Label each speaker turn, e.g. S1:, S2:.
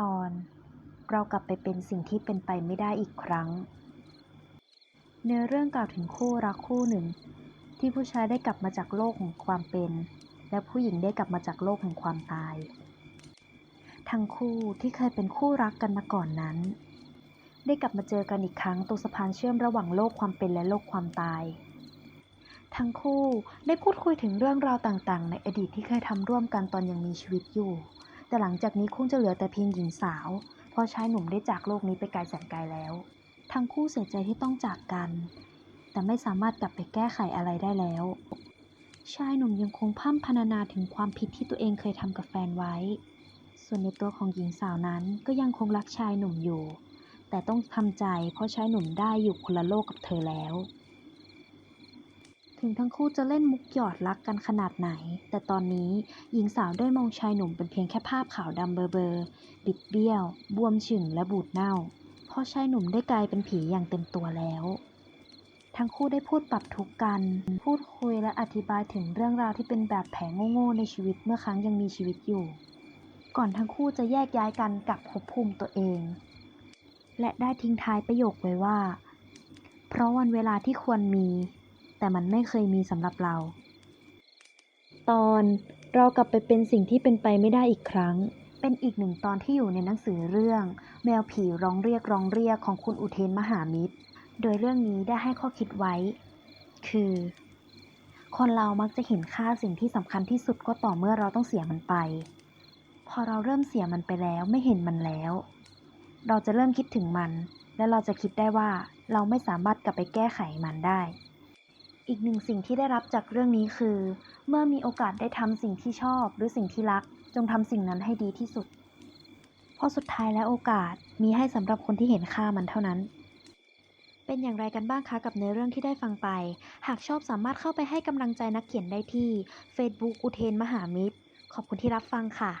S1: ตอน เรากลับไปเป็นสิ่งที่เป็นไปไม่ได้อีกครั้ง เนื้อเรื่องกล่าวถึงคู่รักคู่หนึ่ง ที่ผู้ชายได้กลับมาจากโลกของความเป็น และผู้หญิงได้กลับมาจากโลกแห่งความตาย ทั้งคู่ที่เคยเป็นคู่รักกันมาก่อนนั้น ได้กลับมาเจอกันอีกครั้งตรงสะพานเชื่อมระหว่างโลกความเป็นและโลกความตายทั้งคู่ได้พูดคุยถึงเรื่องราวต่างๆ ในอดีตที่เคยทำร่วมกันตอนยังมีชีวิตอยู่ แต่หลังจากนี้คงจะเหลือแต่เพียงหญิงสาว เพราะชายหนุ่มได้จากโลกนี้ไปไกลแสนไกลแล้ว ทั้งคู่เสียใจที่ต้องจากกัน แต่ไม่สามารถกลับไปแก้ไขอะไรได้แล้ว ชายหนุ่มยังคงพร่ำพรรณนาถึงความผิดที่ตัวเองเคยทำกับแฟนไว้ ส่วนในตัวของหญิงสาวนั้นก็ยังคงรักชายหนุ่มอยู่ แต่ต้องทำใจเพราะชายหนุ่มได้อยู่คนละโลกกับเธอแล้ว ถึงทั้งคู่จะเล่นมุกหยอดรักกันขนาดไหน แต่ตอนนี้หญิงสาวได้มองชายหนุ่มเป็นเพียงแค่ภาพขาวดำเบอร์เบอร์บิดเบี้ยว บวมฉึ่งและบูดเน่า เพราะชายหนุ่มได้กลายเป็นผีอย่างเต็มตัวแล้ว ทั้งคู่ได้พูดปรับทุกข์กัน พูดคุยและอธิบายถึงเรื่องราวที่เป็นแบบแผลโง่ๆในชีวิตเมื่อครั้งยังมีชีวิตอยู่ ก่อนทั้งคู่จะแยกย้ายกันกลับภพภูมิตัวเอง และได้ทิ้งท้ายประโยคไว้ว่า เพราะวันเวลาที่ควรมี แต่มันไม่เคยมีสำหรับเรา ตอนเรากลับไปเป็นสิ่งที่เป็นไปไม่ได้อีกครั้ง เป็นอีกหนึ่งตอนที่อยู่ในหนังสือเรื่อง แมวผีร้องเรียกร้องเรียกของคุณอุเทนมหามิตร โดยเรื่องนี้ได้ให้ข้อคิดไว้ คือ คนเรามักจะเห็นค่าสิ่งที่สำคัญที่สุดก็ต่อเมื่อเราต้องเสียมันไป พอเราเริ่มเสียมันไปแล้วไม่เห็นมันแล้ว เราจะเริ่มคิดถึงมัน และเราจะคิดได้ว่าเราไม่สามารถกลับไปแก้ไขมันได้ อีกหนึ่งสิ่งที่ได้รับจากเรื่องนี้คือ เมื่อมีโอกาสได้ทำสิ่งที่ชอบหรือสิ่งที่รัก จงทำสิ่งนั้นให้ดีที่สุด เพราะสุดท้ายแล้วโอกาสมีให้สำหรับคนที่เห็นค่ามันเท่านั้น เป็นอย่างไรกันบ้างคะกับเนื้อเรื่องที่ได้ฟังไป หากชอบสามารถเข้าไปให้กำลังใจนักเขียนได้ที่ Facebook อุเทนมหามิตร ขอบคุณที่รับฟังค่ะ